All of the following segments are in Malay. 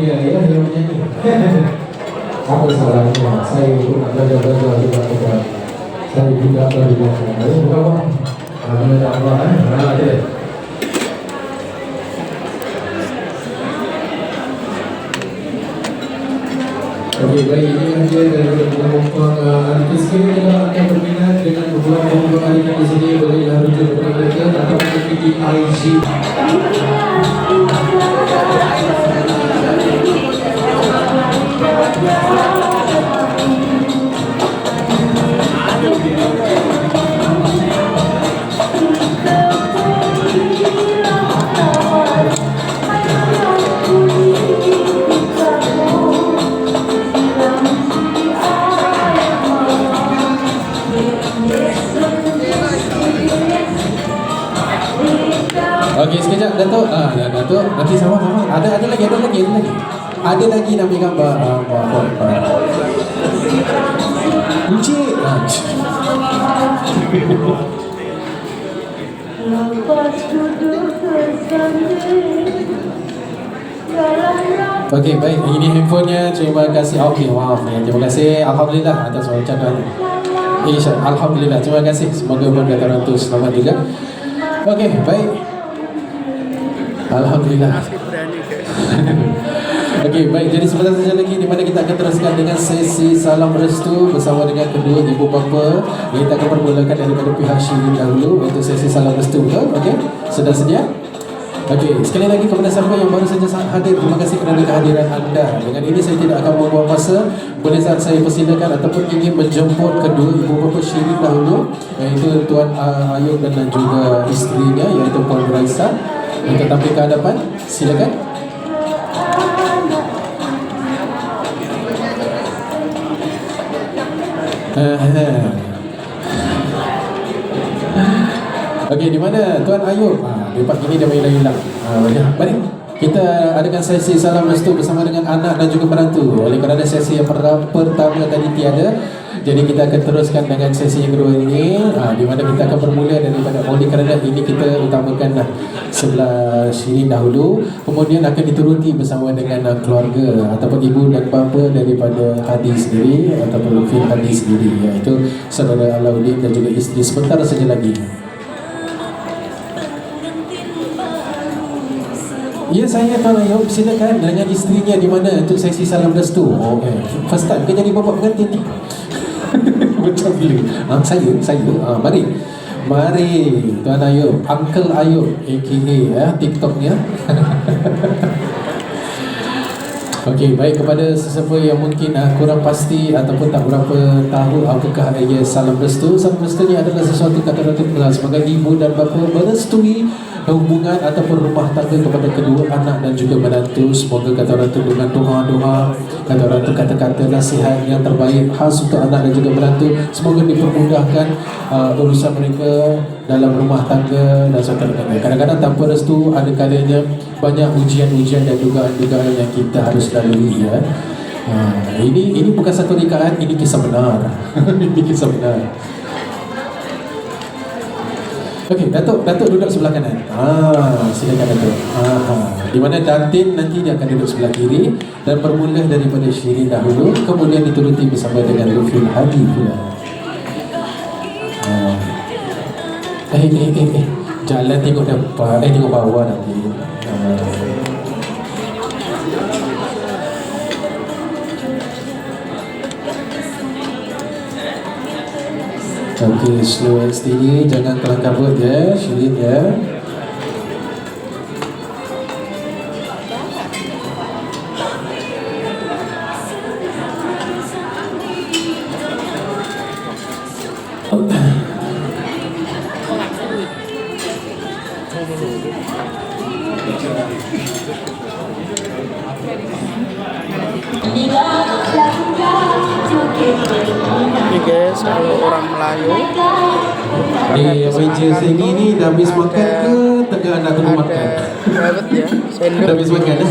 dia rupanya ya, dia menyanyi. Apa salahnya? Saya pun nak belajar-belajar juga juga. Saya juga belajar. Ayo, buka Mak. Ah, Mana Allah eh? Ah, ada. Okey, baik. Ini daripada pengumpang uh, artis kita kalau akan berminat dengan membuat pengumpang artis di sini bolehlah rujuk kepada mereka atau mengikuti IG. Okey, sekejap Datuk. Ah, ya, Datuk. Nanti sama-sama. Ada ada lagi, ada lagi, ada lagi. Ada lagi nak ambil gambar. Ah, apa, encik. Okey, baik. Ini handphonenya. Terima kasih. Okey, maaf. Ya. Terima kasih. Alhamdulillah atas ucapan. Insya Alhamdulillah. Terima kasih. Semoga berkata orang tu selamat juga. Okey, baik. Alhamdulillah. Okey, baik. Jadi sebentar saja lagi di mana kita akan teruskan dengan sesi salam restu bersama dengan kedua ibu bapa. Kita akan permulakan daripada pihak Syirin dahulu untuk sesi salam restu. Okey. Sudah sedia? Okey, sekali lagi kepada siapa yang baru saja hadir, terima kasih kerana kehadiran anda. Dengan ini saya tidak akan membuang masa. Boleh saat saya persilakan ataupun ingin menjemput kedua ibu bapa Syirin dahulu, iaitu Tuan Ayub dan juga isterinya, iaitu Puan Raisa. Untuk tampil ke hadapan, silakan. Okey, di mana Tuan Ayub? Ha, dia pagi ni dia main hilang. Ha, mari kita adakan sesi salam restu bersama dengan anak dan juga menantu. Oleh kerana sesi yang per- pertama tadi tiada, jadi kita akan teruskan dengan sesi yang kedua ini. Ha, Di mana kita akan bermula daripada Oleh kerana ini kita utamakanlah Sebelah sini dahulu. Kemudian akan dituruti bersama dengan uh, keluarga Ataupun ibu dan bapa daripada Hadi sendiri Ataupun Lufin Hadi sendiri Iaitu saudara Alauddin dan juga isteri Sebentar saja lagi Ya saya kalau yang silakan dengan isterinya di mana untuk sesi salam restu. Oh, okay. First time ke jadi bapa pengantin ni? Macam bila? Ah, saya, saya. Ah, mari. Mari Tuan Ayub, Uncle Ayub aka ya, TikToknya. Okey, baik kepada sesiapa yang mungkin uh, kurang pasti ataupun tak berapa tahu apakah ia salam restu. Salam restu ni adalah sesuatu kata kata sebagai ibu dan bapa merestui hubungan ataupun rumah tangga kepada kedua anak dan juga menantu. Semoga kata tu dengan doa-doa, kata tu kata-kata nasihat yang terbaik khas untuk anak dan juga menantu. Semoga dipermudahkan uh, urusan mereka dalam rumah tangga dan sebagainya. Kadang-kadang tanpa restu ada kalanya banyak ujian-ujian dan dugaan-dugaan yang kita harus lalui ya. Ha, ini ini bukan satu rekaan, ini kisah benar. ini kisah benar. Okey, Datuk, Datuk duduk sebelah kanan. Ah, silakan Datuk. Ah, di mana Datin nanti dia akan duduk sebelah kiri dan bermula daripada Syirin dahulu, kemudian dituruti bersama dengan Lufil Hadi pula. Eh, eh, eh, eh. Jalan tengok depan, eh tengok bawah nanti. Ah. Okey, slow and steady, jangan kelang kabut ya, Syirin ya. Ini guys, kalau orang Melayu Di meja sini ni dah habis makan ke tengah nak tunggu makan? ya, Dah habis makan eh?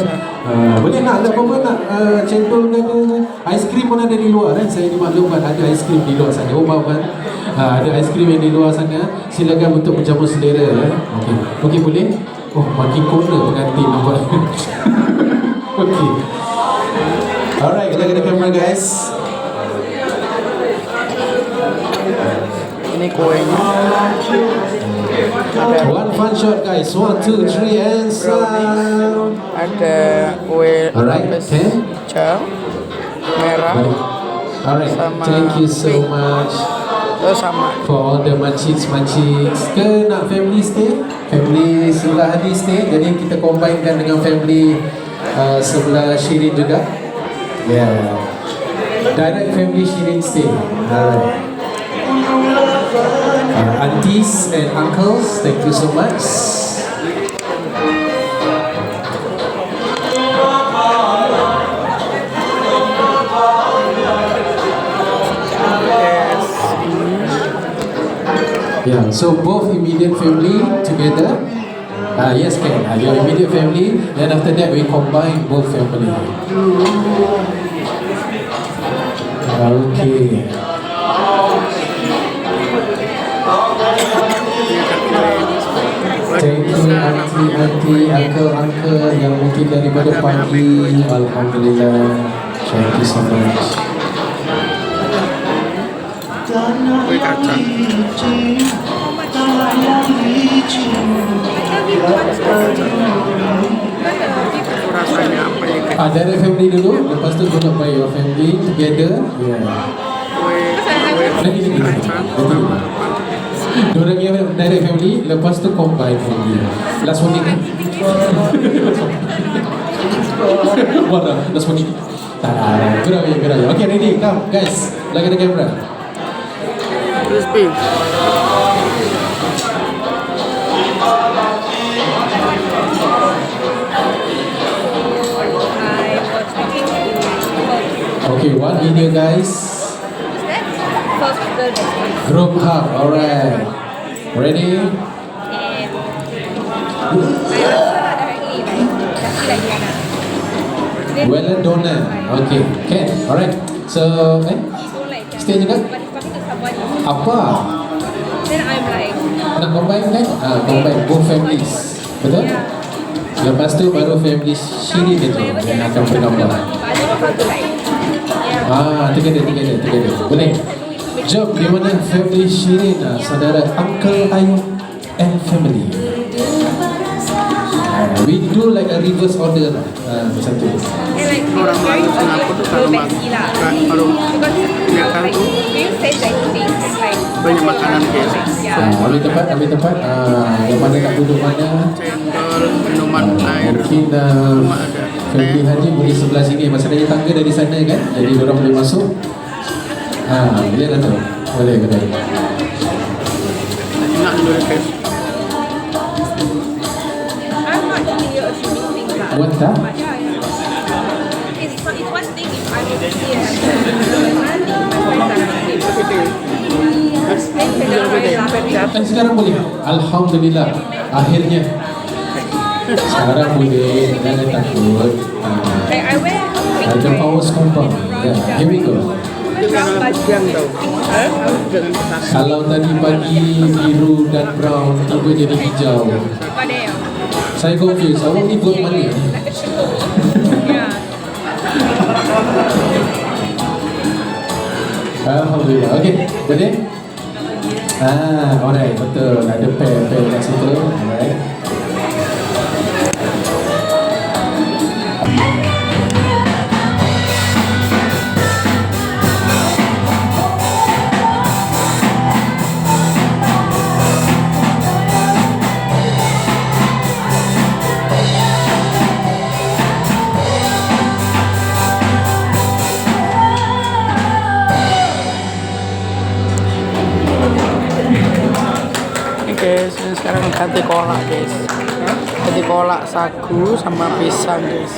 Uh, boleh nak ada apa-apa nak uh, cendol ke ada Ais krim pun ada di luar kan Saya dimaklumkan ada ais krim di luar sana Oh kan Ha, ada aiskrim yang di luar sana. Silakan untuk menjamu selera ya. Okey. Okey boleh? Oh, makin corner pengantin nampak. Alright, kita kena kamera guys. Ini kuenya. Ada One fun shot guys. One, two, three, and sound. ada kue Alright, okay. hijau, merah, Baik. Alright, Sama thank you so pink. much terus sama for all the manciks manciks. Ke nak family stay? Family sebelah Hadi stay. Jadi kita combinekan dengan family uh, sebelah Shirin juga. Yeah. Direct family Shirin stay. Alright. Uh, aunties and uncles, thank you so much. Yeah, so both immediate family together. Ah yes, can. Uh, your immediate family. Then after that, we combine both family. Okay. Thank you auntie-auntie, uncle-uncle yang mungkin daripada pagi. Alhamdulillah. Thank you so much. kue kacang Ah, dari family dulu, lepas tu followed by your family together. Yeah. Lagi lagi. Diorang yang direct family, lepas tu combine family. Last one ni? Mana? Last one ni? Tak, gerak ya, gerak ya. Okay, ready, come guys. Lagi ada kamera. crispy Okay, one video guys. Group hug, alright. Ready? Well donor. Okay, can. Alright. So, eh, stay juga. Apa? Then I'm like, Nak combine kan? Ah, combine both families. Betul? Lepas tu baru family Shirin itu yang akan bergambar. but I don't Ah, together, together, together. Boleh? Jom, di mana family Shirin? Saudara Uncle Ayub and family. Ah, we do like a reverse order lah. Ah, macam tu. It Orang Melayu Singapura obvious tu kalau makan kalau makan tu banyak makanan guys yeah. Ah, ambil tempat, ambil tempat. Ah, yang mana nak duduk mana? cendol minuman air mungkin ada family Haji boleh sebelah sini. Masalahnya tangga dari sana kan? Jadi orang boleh masuk. Ah, lihat lah tu. Boleh, boleh. dulu lah. What tak? Each Dan sekarang boleh. Alhamdulillah. Akhirnya. Sekarang boleh. Jangan takut. Pink Ada power compound. Yeah, here we go. Kalau tadi pagi biru dan brown tiba jadi hijau. Saya confused. Awak ni vote mana? Alhamdulillah. Okey, boleh? Ah, alright, betul. Ada pair-pair kat situ. Alright. Ganti kolak guys. Ganti kolak sagu sama pisang guys.